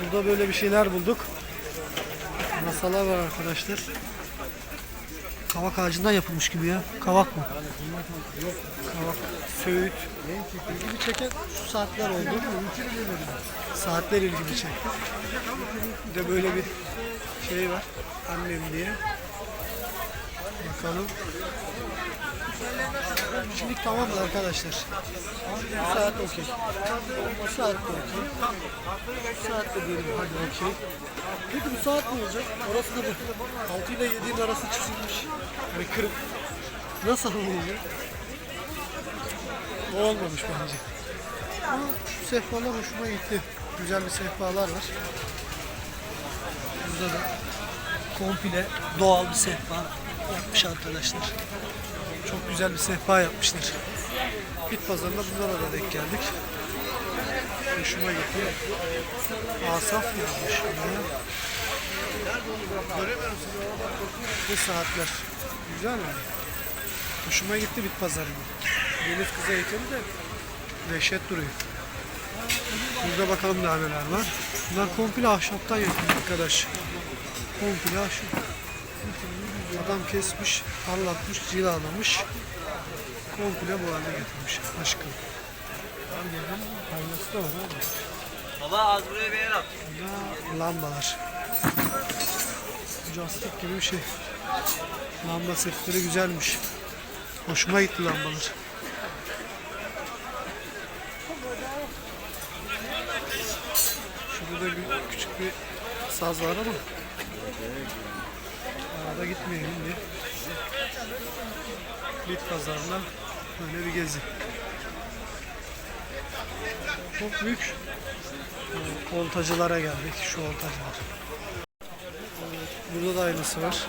Burada böyle bir şeyler bulduk. Masalar var arkadaşlar. Kavak ağacından yapılmış gibi ya. Kavak mı? Kavak, söğüt. İlgimi çeken şu saatler oldu. Saatler ilgimi çekti. Bir de böyle bir şey var. Annem diye. Bakalım. Şimdilik tamam arkadaşlar. Bu saat okey. Bu saat de okey. Bu saat de diyelim hadi okey. Peki bu saat ne olacak? Orası da bu. 6 ile 7'nin arası çizilmiş. Yani kırık. Nasıl olacak? O olmamış bence. Ama şu sehpalar hoşuma gitti. Güzel bir sehpalar var. Burada da komple doğal bir sehpa yapmış arkadaşlar. Çok güzel bir sehpa yapmışlar. Bit pazarında bunlara da denk geldik. Hoşuma gitti. Asaf yazmış. buraya. Bu saatler. Güzel mi? Hoşuma gitti bit pazarında. Deniz kıza yakın da dehşet duruyor. Burada bakalım daha neler var. Bunlar komple ahşaptan yapıyor arkadaş. Komple ahşap. Adam kesmiş, parlatmış, cilalamış. Komple bu hale getirmiş. Aşkım. Aynası da var abi. Baba az buraya bir yer at. Burada lambalar. Castik gibi bir şey. Lamba setleri güzelmiş. Hoşuma gitti lambalar. Şurada bir küçük bir saz var ama gitmeyelim diye. Bit pazarına böyle bir gezi. Çok büyük e, oltacılara geldik. Şu oltacılar. Burada da aynısı var.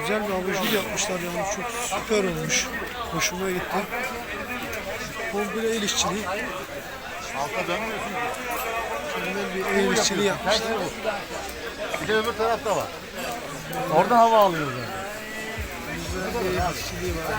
Güzel bir abajur yapmışlar yani çok süper olmuş. Hoşuma gitti. Komple el işçiliği. Alta dönmüyorsun. Mükemmel bir el işçiliği yapmışlar. Bir de öbür tarafta var. Oradan hava alıyoruz. Yani. Güzel bir var.